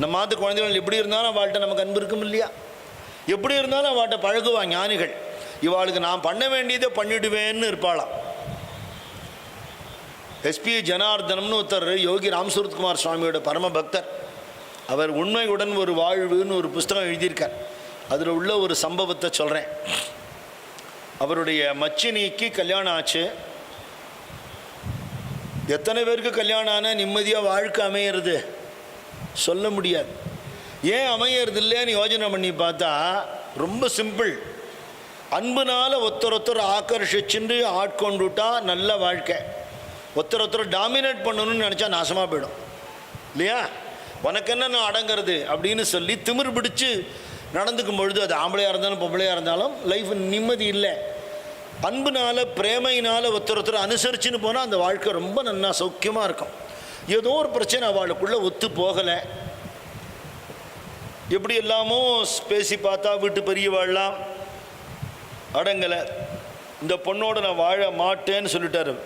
நம்ம மாத்து குழந்தைகள் எப்படி இருந்தாலும் அவள்கிட்ட நமக்கு அன்பு இருக்கும் இல்லையா? எப்படி இருந்தாலும் அவள்கிட்ட பழகுவா ஞானிகள். இவாளுக்கு நான் பண்ண வேண்டியதை பண்ணிடுவேன்னு இருப்பாளாம் எஸ்பி ஜனார்தனம்னு ஒருத்தர் யோகி ராம்சூரத்குமார் சுவாமியோட பரம பக்தர். அவர் உண்மையுடன் ஒரு வாழ்வுன்னு ஒரு புஸ்தகம் எழுதியிருக்கார். அதில் உள்ள ஒரு சம்பவத்தை சொல்கிறேன் அவருடைய மச்சினிக்கு கல்யாணம் ஆச்சு. எத்தனை பேருக்கு கல்யாணம் ஆனால் நிம்மதியாக வாழ்க்கை அமையிறது? சொல்ல முடியாது. ஏன் அமையறது இல்லைன்னு யோஜனை பண்ணி பார்த்தா ரொம்ப சிம்பிள் அன்புனால் ஒருத்தர் ஒருத்தர் ஆக்கர்ஷிச்சுண்டு ஆட்கொண்டுட்டா நல்ல வாழ்க்கை. ஒருத்தர் ஒருத்தர் டாமினேட் பண்ணணும்னு நினச்சா நாசமாக போயிடும். இல்லையா? உனக்கு என்ன நான் அடங்கிறது அப்படின்னு சொல்லி திமிர் பிடிச்சு நடந்துக்கும் பொழுது அது ஆம்பளையாக இருந்தாலும் பொம்பளையாக இருந்தாலும் லைஃப் நிம்மதி இல்லை. அன்புனால் பிரேமையினால் ஒருத்தர் ஒருத்தர் அனுசரிச்சுன்னு போனால் அந்த வாழ்க்கை ரொம்ப நல்லா சௌக்கியமாக இருக்கும். ஏதோ ஒரு பிரச்சனை அவளுக்குள்ளே ஒத்து போகலை. எப்படி எல்லாமோ பேசி பார்த்தா வீட்டு பெரியவாழ்லாம் அடங்கலை. இந்த பொண்ணோட நான் வாழ மாட்டேன்னு சொல்லிட்டாரு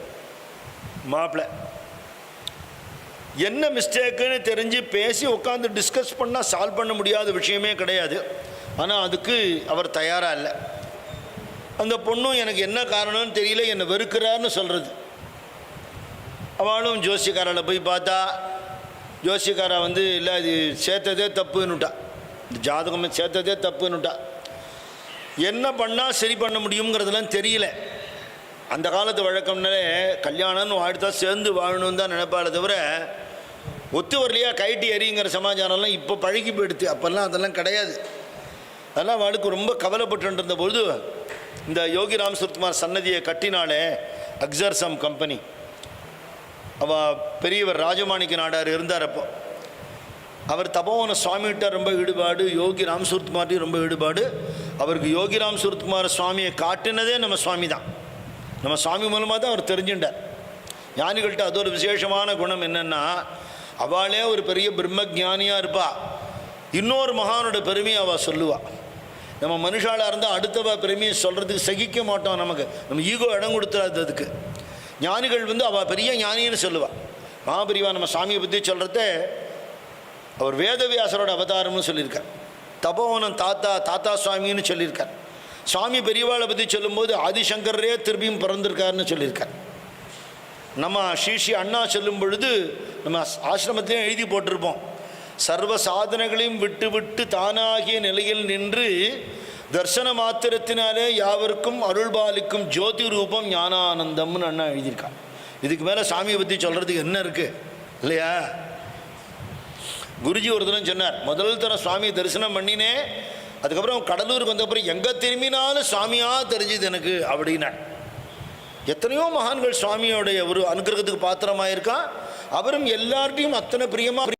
மாப்பிள்ள என்ன மிஸ்டேக்குன்னு தெரிஞ்சு பேசி உட்காந்து டிஸ்கஸ் பண்ணால் சால்வ் பண்ண முடியாத விஷயமே கிடையாது. ஆனால் அதுக்கு அவர் தயாராக இல்லை. அந்த பொண்ணும் எனக்கு என்ன காரணம்னு தெரியல என்னை வெறுக்கிறாருன்னு சொல்கிறது அவளும் ஜோசியக்காரால் போய் பார்த்தா ஜோசியக்காரா வந்து இல்லை இது சேர்த்ததே தப்புன்னுட்டா. இந்த ஜாதகமே சேர்த்ததே தப்புன்னுட்டா. என்ன பண்ணால் சரி பண்ண முடியுங்கிறதுலாம் தெரியல. அந்த காலத்து வழக்கம்னாலே கல்யாணம்னு வாழ்த்தா சேர்ந்து வாழணும்னு தான் நினைப்பாளே தவிர ஒத்து வரலையா கைட்டி எறிங்கிற சமாச்சாரம்லாம் இப்போ பழகி போயிடுது அப்போல்லாம் அதெல்லாம் கிடையாது. அதெல்லாம் அவளுக்கு ரொம்ப கவலைப்பட்டு பொழுது இந்த யோகி ராம்சுர்குமார் சன்னதியை கட்டினாலே அக்ஸர்சம் கம்பெனி. அவ பெரியவர் ராஜமாணிக்க நாடார் இருந்தார் அப்போ. அவர் தபோவன சுவாமிகிட்ட ரொம்ப ஈடுபாடு யோகி ராம் சுரத்குமார்ட்டையும் ரொம்ப ஈடுபாடு. அவருக்கு யோகி ராம் சுரத்குமார சுவாமியை காட்டினதே நம்ம சுவாமி தான். நம்ம சுவாமி மூலமாக தான் அவர் தெரிஞ்சுட்டார். ஞானிகள்கிட்ட அது ஒரு விசேஷமான குணம் என்னென்னா அவளே ஒரு பெரிய பிரம்ம ஞானியாக இருப்பா. இன்னொரு மகானோட பெருமையை அவள் சொல்லுவாள் நம்ம மனுஷாலாக இருந்தால் அடுத்தவ பெருமையை சொல்கிறதுக்கு சகிக்க மாட்டோம் நமக்கு. நம்ம ஈகோ இடம் கொடுத்துறாது அதுக்கு. ஞானிகள் வந்து அவள் பெரிய ஞானின்னு சொல்லுவாள் மகாபிரிவா நம்ம சாமியை பற்றி சொல்கிறத அவர் வேதவியாசரோட அவதாரம்னு சொல்லியிருக்கார். தபோவனம் தாத்தா தாத்தா சுவாமின்னு சொல்லியிருக்கார். சுவாமி பெரியவாளை பற்றி சொல்லும்போது ஆதிசங்கரே திரும்பியும் பிறந்திருக்காருன்னு சொல்லியிருக்கார். நம்ம ஸ்ரீ அண்ணா சொல்லும் பொழுது நம்ம ஆசிரமத்திலையும் எழுதி போட்டிருப்போம். சர்வ சாதனைகளையும் விட்டு விட்டு தானாகிய நிலையில் நின்று தர்சன மாத்திரத்தினாலே யாவருக்கும் அருள்பாலிக்கும் ஜோதி ரூபம் ஞானானந்தம்னு அண்ணா எழுதியிருக்கான் இதுக்கு மேலே சாமியை பற்றி சொல்கிறதுக்கு என்ன இருக்குது இல்லையா? குருஜி ஒரு தினம் சொன்னார் முதல் தரம் சுவாமியை தரிசனம் பண்ணினே அதுக்கப்புறம் கடலூருக்கு வந்தப்புறம் எங்கே திரும்பினாலும் சுவாமியாக தெரிஞ்சுது எனக்கு அப்படின்னார். எத்தனையோ மகான்கள் சுவாமியோடைய ஒரு அனுகிரகத்துக்கு பாத்திரமாக அவரும் எல்லார்ட்டையும் அத்தனை பிரியமாக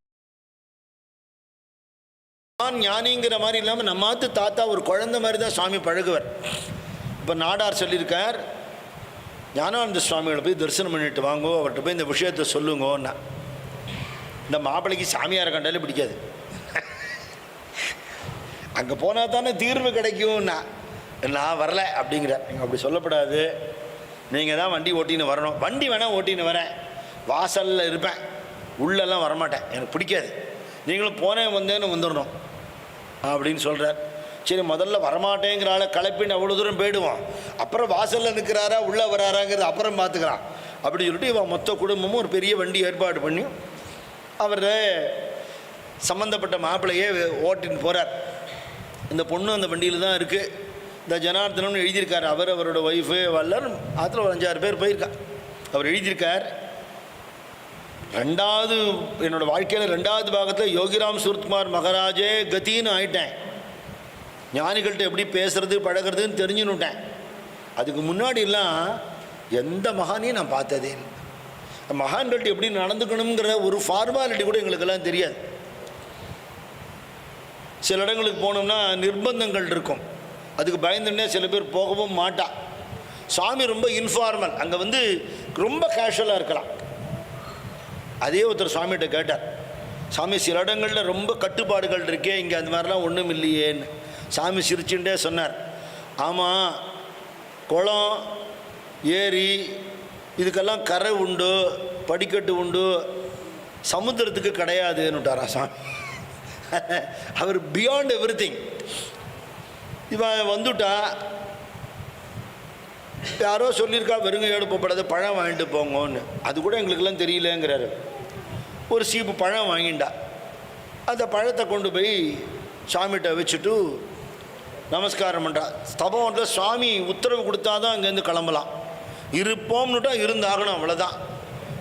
நான் ஞானிங்கிற மாதிரி இல்லாமல் நம்மாத்து தாத்தா ஒரு குழந்தை மாதிரி தான் சுவாமி பழகுவர். இப்போ நாடார் சொல்லியிருக்கார் ஞானானந்த சுவாமியோட போய் தரிசனம் பண்ணிட்டு வாங்கோ அவர்கிட்ட போய் இந்த விஷயத்தை சொல்லுங்கோன்னா. இந்த மாப்பிள்ளைக்கு சாமியாரை கண்டாலே பிடிக்காது. அங்கே போனால் தானே தீர்வு கிடைக்கும்னா நான் வரல அப்படிங்கிறார். நீங்கள் அப்படி சொல்லப்படாது. நீங்கள் தான் வண்டி ஓட்டின்னு வரணும். வண்டி வேணால் ஓட்டின்னு வரேன். வாசலில் இருப்பேன். உள்ளெல்லாம் வரமாட்டேன். எனக்கு பிடிக்காது. நீங்களும் போனேன் வந்தேன்னு வந்துடணும் அப்படின்னு சொல்கிறார் சரி முதல்ல வரமாட்டேங்கிறால கலப்பின்னு அவ்வளோ தூரம் போயிடுவான்? அப்புறம் வாசலில் நிற்கிறாரா உள்ளே வராராங்கிறது அப்புறம் பார்த்துக்கிறான். அப்படி சொல்லிட்டு இவன் மொத்த குடும்பமும் ஒரு பெரிய வண்டி ஏற்பாடு பண்ணி அவர் சம்மந்தப்பட்ட மாப்பிள்ளையே ஓட்டின்னு போகிறார் இந்த பொண்ணு அந்த வண்டியில் தான் இருக்குது இந்த ஜனார்தனம்னு எழுதியிருக்கார். அவர் அவரோட ஒய்ஃபு வல்லர் அதில் ஒரு அஞ்சாறு பேர் போயிருக்கா. அவர் எழுதியிருக்கார். ரெண்டாவது என்னோடய வாழ்க்கையில் ரெண்டாவது பாகத்தில் யோகிராம் சுரத்குமார் மகாராஜே கத்தின்னு ஆயிட்டேன். ஞானிகள்கிட்ட எப்படி பேசுறது பழகிறதுன்னு தெரிஞ்சுன்னுட்டேன். அதுக்கு முன்னாடிலாம் எந்த மகானையும் நான் பார்த்ததே இல்லை. மகான்கள்ட்ட எப்படி நடந்துக்கணுங்கிற ஒரு ஃபார்மாலிட்டி கூட எங்களுக்கெல்லாம் தெரியாது. சில இடங்களுக்கு போனோம்னா நிர்பந்தங்கள் இருக்கும். அதுக்கு பயந்துன்னே சில பேர் போகவும் மாட்டா. சாமி ரொம்ப இன்ஃபார்மல் அங்கே வந்து ரொம்ப கேஷுவலாக இருக்கலாம். அதே ஒருத்தர் சுவாமிகிட்ட கேட்டார் சாமி சில இடங்களில் ரொம்ப கட்டுப்பாடுகள் இருக்கே இங்கே அந்த மாதிரிலாம் ஒன்றும் இல்லையேன்னு. சாமி சிரிச்சுட்டே சொன்னார் ஆமாம் குளம் ஏரி இதுக்கெல்லாம் கரை உண்டு படிக்கட்டு உண்டு சமுத்திரத்துக்கு கிடையாதுன்னுட்டாரா சாமி அவர் பியாண்ட் எவ்ரி திங் இவன் வந்துட்டா யாரோ சொல்லியிருக்கா வெறுங்கையோடு எடுப்பப்படாத பழம் வாங்கிட்டு போங்கன்னு. அது கூட எங்களுக்கெல்லாம் தெரியலங்கிறாரு. ஒரு சீப்பு பழம் வாங்கிண்டா. அந்த பழத்தை கொண்டு போய் சாமிகிட்ட வச்சுட்டு நமஸ்காரம் பண்ணுறா ஸ்தபம்ன்ற சுவாமி உத்தரவு கொடுத்தாதான் அங்கேருந்து கிளம்பலாம். இருப்போம்னுட்டா இருந்தாகணும் அவ்வளோதான்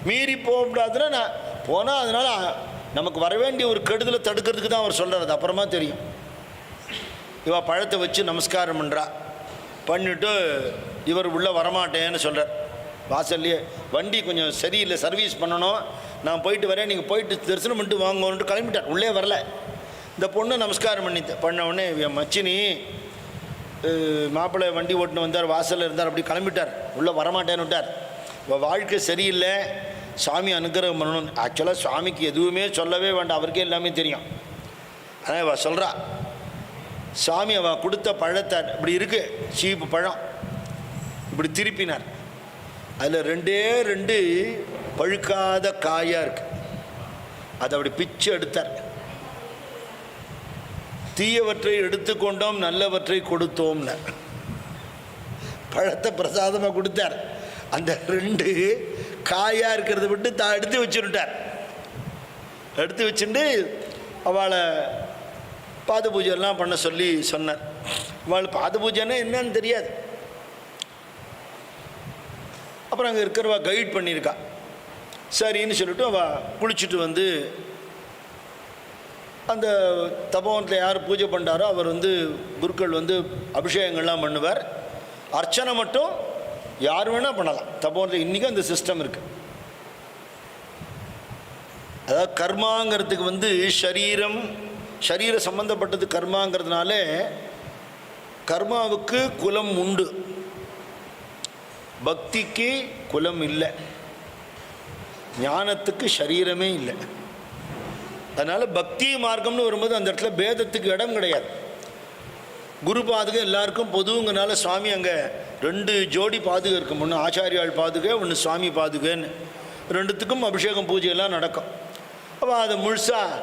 மீறி போகக்கூடாதுன்னா நான் போனால் அதனால் நமக்கு வரவேண்டிய ஒரு கெடுதலை தடுக்கிறதுக்கு தான் அவர் சொல்கிறார் அப்புறமா தெரியும். இவள் பழத்தை வச்சு நமஸ்காரம் பண்ணுறா பண்ணிவிட்டு இவர் உள்ளே வரமாட்டேன்னு சொல்கிறார் வாசல்லையே வண்டி கொஞ்சம் சரியில்லை சர்வீஸ் பண்ணணும். நான் போயிட்டு வரேன் நீங்கள் போயிட்டு தரிசனம் பண்ணிட்டு வாங்கணுன்ட்டு கிளம்பிட்டார். உள்ளே வரல. இந்த பொண்ணு நமஸ்காரம் பண்ணி பண்ண உடனே என் மச்சினி மாப்பிள்ளை வண்டி ஓட்டுன்னு வந்தார் வாசலில் இருந்தார் அப்படி கிளம்பிட்டார். உள்ளே வரமாட்டேன்னு விட்டார். இவள் வாழ்க்கை சரியில்லை சாமி அனுகிரகம் பண்ணணும். ஆக்சுவலாக சுவாமிக்கு எதுவுமே சொல்லவே வேண்டாம் அவருக்கே எல்லாமே தெரியும். ஆனால் இவள் சொல்கிறா சாமி அவள் கொடுத்த பழத்தை இப்படி இருக்குது சீப்பு பழம். இப்படி திருப்பினார். அதில் ரெண்டே ரெண்டு பழுக்காத காயாக இருக்கு. அதை அப்படி பிச்சு எடுத்தார். தீயவற்றை எடுத்துக்கொண்டோம் நல்லவற்றை கொடுத்தோம்னார் பழத்தை பிரசாதமாக கொடுத்தார். அந்த ரெண்டு காயாக இருக்கிறத விட்டு தான் எடுத்து வச்சுருட்டார் எடுத்து வச்சுட்டு அவளை பாத பூஜைலாம் பண்ண சொல்லி சொன்னார். அவள் பாத பூஜைன்னா என்னன்னு தெரியாது. அப்புறம் அங்கே இருக்கிறவா கைட் பண்ணியிருக்கா. சரின்னு சொல்லிட்டு அவள் குளிச்சுட்டு வந்து அந்த தபோவனத்தில் யார் பூஜை பண்ணுறாரோ அவர் வந்து குருக்கள் வந்து அபிஷேகங்கள்லாம் பண்ணுவார். அர்ச்சனை மட்டும் யார் வேணால் பண்ணலாம். தபோவனத்தில் இன்றைக்கும் அந்த சிஸ்டம் இருக்குது அதாவது கர்மாங்கிறதுக்கு வந்து ஷரீரம் சரீர சம்பந்தப்பட்டது கர்மாங்கிறதுனால கர்மாவுக்கு குலம் உண்டு. பக்திக்கு குலம் இல்லை. ஞானத்துக்கு சரீரமே இல்லை. அதனால் பக்தி மார்க்கம்னு வரும்போது அந்த இடத்துல பேதத்துக்கு இடம் கிடையாது. குரு பாதுகை எல்லாருக்கும் பொதுவுங்கனால சுவாமி அங்கே ரெண்டு ஜோடி பாதுகை இருக்கும் ஒன்று ஆச்சாரியாள் பாதுகை ஒன்று சுவாமி பாதுகைன்னு ரெண்டுத்துக்கும் அபிஷேகம் பூஜையெல்லாம் நடக்கும். அப்போ அதை முழுசாக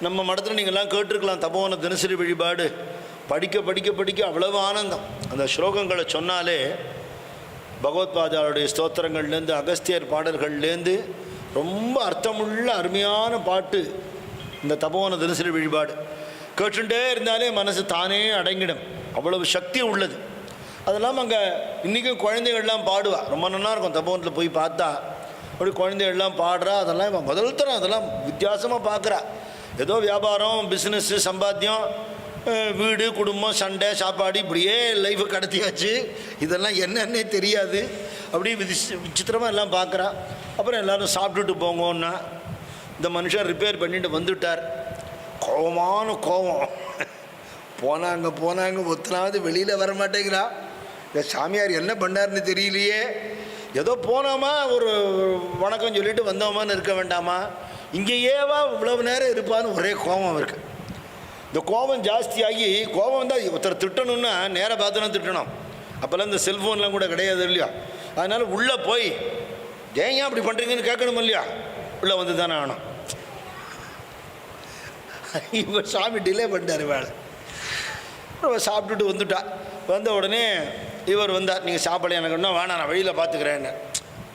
நம்ம மடத்தில் நீங்கள்லாம் கேட்டிருக்கலாம். தபோன தினசரி வழிபாடு. படிக்க படிக்க படிக்க அவ்வளவு ஆனந்தம். அந்த ஸ்லோகங்களை சொன்னாலே பகவத்பாதாவுடைய ஸ்தோத்திரங்கள்லேருந்து அகஸ்தியர் பாடல்கள்லேருந்து ரொம்ப அர்த்தமுள்ள அருமையான பாட்டு. இந்த தபோவன தினசரி வழிபாடு. கேட்டுட்டே இருந்தாலே மனசு தானே அடங்கிடும். அவ்வளவு சக்தி உள்ளது. அதெல்லாம் அங்கே இன்றைக்கும் குழந்தைகள்லாம் பாடுவா. ரொம்ப நல்லா இருக்கும். தபோவனத்தில் போய் பார்த்தா. அப்படி குழந்தைகள்லாம் பாடுறா. அதெல்லாம் இவன் முதல் தரம். அதெல்லாம் வித்தியாசமாக பார்க்குறா. ஏதோ வியாபாரம் பிஸ்னஸ்ஸு சம்பாத்தியம் வீடு குடும்பம் சண்டை சாப்பாடு இப்படியே லைஃபை கடத்தியாச்சு. இதெல்லாம் என்னன்னே தெரியாது. அப்படியே விதி விசித்திரமாக எல்லாம் பார்க்குறா அப்புறம் எல்லாரும் சாப்பிட்டுட்டு போங்கன்னா இந்த மனுஷன் ரிப்பேர் பண்ணிட்டு வந்துட்டார். கோபமான கோபம் போனாங்க போனாங்க ஒத்தனாவது வெளியில் வர மாட்டேங்கிறா. இந்த சாமியார் என்ன பண்ணாருன்னு தெரியலையே. ஏதோ போனோமா ஒரு வணக்கம் சொல்லிட்டு வந்தோமான்னு இருக்க வேண்டாமா? இங்கேயேவா இவ்வளவு நேரம் இருப்பான்னு ஒரே கோபம் இருக்குது இந்த கோபம் ஜாஸ்தியாகி கோபம் வந்தால் ஒருத்தர் திட்டணும்னா நேராக பார்த்து தான் திட்டணும். அப்போல்லாம் இந்த செல்ஃபோன்லாம் கூட கிடையாது இல்லையா? அதனால் உள்ளே போய் ஏன் அப்படி பண்ணுறீங்கன்னு கேட்கணும் இல்லையா? உள்ளே வந்து தானே ஆகணும். இப்போ சாமி டிலே பண்ணிட்டார் வேலை அவ சாப்பிட்டுட்டு வந்துட்டா. வந்த உடனே இவர் வந்தார் நீங்கள் சாப்பாடு எனக்கு இன்னும் வேணாம் நான் வெளியில் பார்த்துக்கிறேன்னு.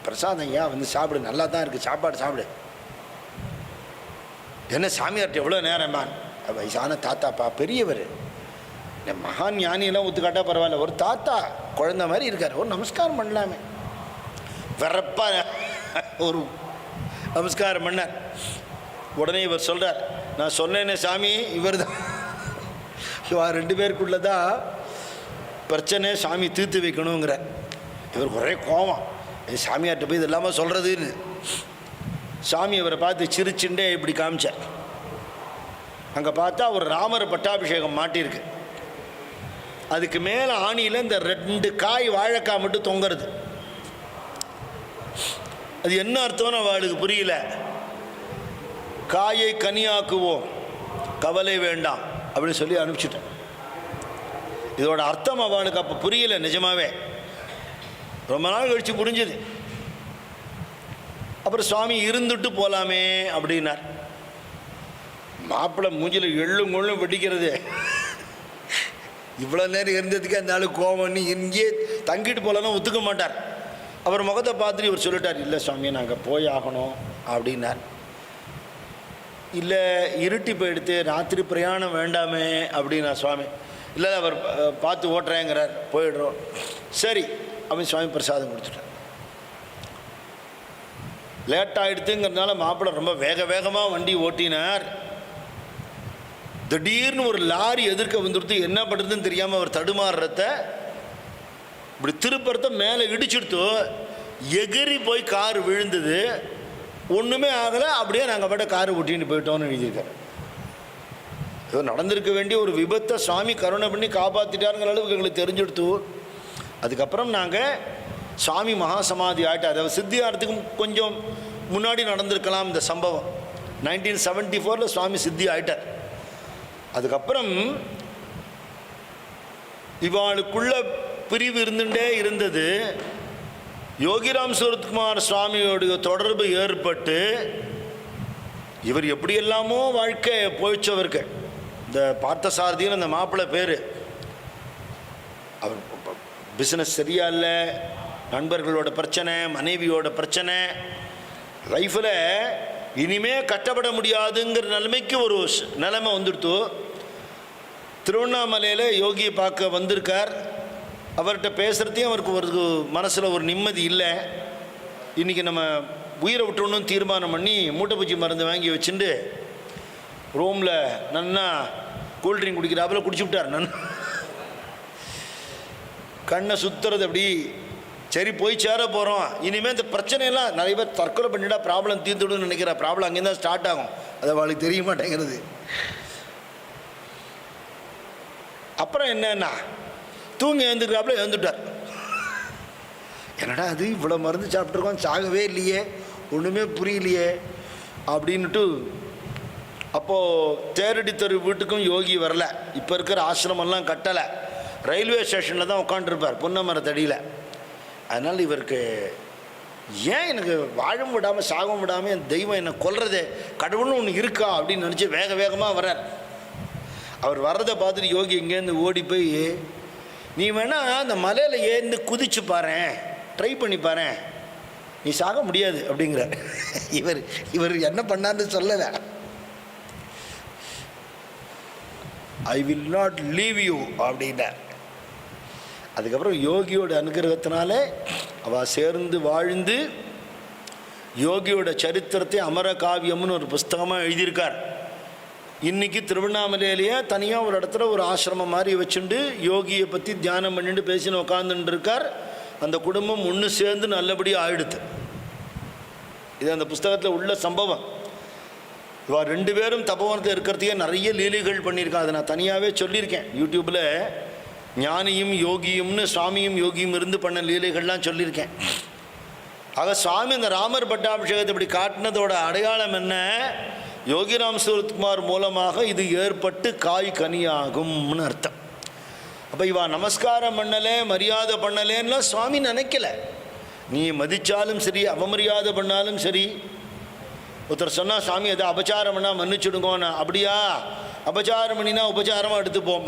பிரசாதம் ஐயா வந்து சாப்பிடு? நல்லா தான் இருக்குது சாப்பாடு சாப்பிடு. என்ன சாமியார்ட்ட எவ்வளோ நேரம் மேன் வயசான தாத்தாப்பா பெரியவர். இந்த மகான் ஞானியெல்லாம் ஒத்துக்காட்டா பரவாயில்ல. ஒரு தாத்தா குழந்த மாதிரி இருக்கார். ஒரு நமஸ்காரம் பண்ணலாமே. வெறப்பா ஒரு நமஸ்காரம் பண்ணார் உடனே இவர் சொல்கிறார் நான் சொன்னேனே சாமி இவர் தான் ரெண்டு பேருக்குள்ள தான் பிரச்சனை சாமி தீர்த்து வைக்கணுங்கிற. இவர் ஒரே கோவம். சாமியார்கிட்ட சாமியார்ட்ட போய் இது இல்லாமல் சொல்கிறதுன்னு சாமி அவரை பார்த்து சிரிச்சுட்டே இப்படி காமிச்சார். அங்கே பார்த்தா ஒரு ராமர் பட்டாபிஷேகம் மாட்டியிருக்கு. அதுக்கு மேலே ஆணியில் இந்த ரெண்டு காய் வாழைக்காய் மட்டும் தொங்குறது. அது என்ன அர்த்தம்னு அவளுக்கு புரியல. காயை கனியாக்குவோம். கவலை வேண்டாம் அப்படின்னு சொல்லி அனுப்பிச்சிட்டேன் இதோட அர்த்தம் அவளுக்கு அப்போ புரியல நிஜமாவே. ரொம்ப நாள் கழித்து புரிஞ்சுது. அப்புறம் சுவாமி இருந்துட்டு போகலாமே அப்படின்னார். மாப்பிள்ளை மூஞ்சில் எள்ளும் கொள்ளும் வெடிக்கிறது. இவ்வளோ நேரம் இருந்ததுக்கு அந்த ஆளு கோவம் நீ இங்கேயே தங்கிட்டு போகலன்னா ஒத்துக்க மாட்டார். அவர் முகத்தை பார்த்துட்டு இவர் சொல்லிட்டார் இல்லை சுவாமி நாங்கள் போய் ஆகணும் அப்படின்னார். இல்லை இருட்டி போயிடுத்து ராத்திரி பிரயாணம் வேண்டாமே அப்படின்னா சுவாமி. இல்லை அவர் பார்த்து ஓட்டுறேங்கிறார் போயிடுறோம். சரி அப்படின்னு சுவாமி பிரசாதம் கொடுத்துட்டார். லேட் ஆகிடுத்துங்கிறதுனால மாப்பிள்ளை ரொம்ப வேக வேகமாக வண்டி ஓட்டினார். திடீர்னு ஒரு லாரி எதிர்க்க வந்துடுத்து என்ன பண்ணுறதுன்னு தெரியாமல் அவர் தடுமாறுறத இப்படி திருப்பறத மேலே இடிச்சுடுத்து எகிரி போய் கார் விழுந்தது. ஒன்றுமே ஆகலை அப்படியே நாங்கள் பாட்ட கார் ஓட்டின்னு போயிட்டோம்னு எழுதியிருக்கார். ஏதோ நடந்திருக்க வேண்டிய ஒரு விபத்தை சாமி கருணை பண்ணி காப்பாற்றிட்டாருங்கிற அளவுக்கு எங்களுக்கு தெரிஞ்சுடுத்து. அதுக்கப்புறம் நாங்கள் சுவாமி மகாசமாதி ஆகிட்டு அதாவது சித்தியாரத்துக்கும் கொஞ்சம் முன்னாடி நடந்திருக்கலாம் இந்த சம்பவம். நைன்டீன் செவன்ட்டி ஃபோரில் சுவாமி சித்தி ஆகிட்டார் அதுக்கப்புறம் இவாளுக்குள்ள பிரிவு இருந்துட்டே இருந்தது. யோகிராம் சுரத்குமார் சுவாமியோடைய தொடர்பு ஏற்பட்டு இவர் எப்படியெல்லாமோ வாழ்க்கை போயிச்சவருக்கு இந்த பார்த்தசாரதின்னு அந்த மாப்பிள்ளை பேர். அவர் பிஸ்னஸ் சரியா இல்லை நண்பர்களோட பிரச்சனை மனைவியோட பிரச்சனை. லைஃப்பில் இனிமே கட்டப்பட முடியாதுங்கிற நிலைமைக்கு ஒரு நிலைமை வந்துடுத்து. திருவண்ணாமலையில் யோகியை பார்க்க வந்திருக்கார். அவர்கிட்ட பேசுகிறதையும் அவருக்கு ஒரு மனசில் ஒரு நிம்மதி இல்லை. இன்றைக்கி நம்ம உயிரை விட்டுறணும்னு தீர்மானம் பண்ணி மூட்டைப்பூச்சி மருந்து வாங்கி வச்சுட்டு ரூமில் நன்னா கூல்ட்ரிங்க் குடிக்கிறாப்புல குடிச்சு விட்டார் நன் கண்ணை சுற்றுறது அப்படி. சரி போய் சேர போகிறோம் இனிமேல் இந்த பிரச்சனையெல்லாம் நிறைய பேர் தற்கொலை பண்ணிட்டா ப்ராப்ளம் தீர்த்துடுன்னு நினைக்கிற. ப்ராப்ளம் அங்கேருந்து தான் ஸ்டார்ட் ஆகும். அது அவளுக்கு தெரிய மாட்டேங்கிறது அப்புறம் என்னன்னா தூங்கி எழுந்துக்கிறாப்புல எழுந்துட்டார். என்னடா அது இவ்வளோ மருந்து சாப்பிட்ருக்கோம் சாகவே இல்லையே ஒன்றுமே புரியலையே அப்படின்னுட்டு அப்போது தேரடி தெரு வீட்டுக்கும் யோகி வரல. இப்போ இருக்கிற ஆசிரமெல்லாம் கட்டலை. ரயில்வே ஸ்டேஷனில் தான் உட்காந்துருப்பார் புன்னமரத்தடியில் அதனால் இவருக்கு ஏன் எனக்கு வாழும் விடாமல் சாகவும் விடாமல் என் தெய்வம் என்னை கொல்றதே கடவுள்னு ஒன்று இருக்கா அப்படின்னு நினச்சி வேக வேகமாக வர்றார். அவர் வர்றதை பார்த்துட்டு யோகி இங்கேருந்து ஓடி போய் நீ வேணா அந்த மலையில் ஏந்து குதிச்சு பாரு ட்ரை பண்ணி பாரு நீ சாக முடியாது அப்படிங்கிறார். இவர் இவர் என்ன பண்ணார்னு சொல்லலை. I will not leave you அப்படின்னார். அதுக்கப்புறம் யோகியோட அனுகிரகத்தினால அவ சேர்ந்து வாழ்ந்து யோகியோட சரித்திரத்தை அமர காவியம்னு ஒரு புஸ்தகமாக எழுதியிருக்கார். இன்னைக்கு திருவண்ணாமலையிலேயே தனியாக ஒரு இடத்துல ஒரு ஆசிரமம் மாதிரி வச்சுண்டு யோகியை பற்றி தியானம் பண்ணிட்டு பேசின்னு உட்காந்துட்டு இருக்கார் அந்த குடும்பம் ஒன்று சேர்ந்து நல்லபடியாக ஆயிடுது. இது அந்த புஸ்தகத்தில் உள்ள சம்பவம். இவா ரெண்டு பேரும் தபோவனத்தில் இருக்கிறதையே நிறைய லீலைகள் பண்ணியிருக்கான் அதை நான் தனியாகவே சொல்லியிருக்கேன். யூடியூப்பில் ஞானியும் யோகியும்னு சுவாமியும் யோகியும் இருந்து பண்ண லீலைகள்லாம் சொல்லியிருக்கேன். ஆக சுவாமி இந்த ராமர் பட்டாபிஷேகத்தை இப்படி காட்டினதோட அடையாளம் என்ன? யோகிராம் சுரத்குமார் மூலமாக இது ஏற்பட்டு காய் கனியாகும்னு அர்த்தம். அப்போ இவா நமஸ்காரம் பண்ணலே மரியாதை பண்ணலேன்னா சுவாமி நினைக்கல. நீ மதித்தாலும் சரி அவமரியாதை பண்ணாலும் சரி ஒருத்தர் சொன்னால் சாமி அதை அபச்சாரம் பண்ணால் மன்னிச்சுடுங்கோண்ணா அப்படியா? அபச்சாரம் பண்ணினா உபச்சாரமாக எடுத்துப்போம்.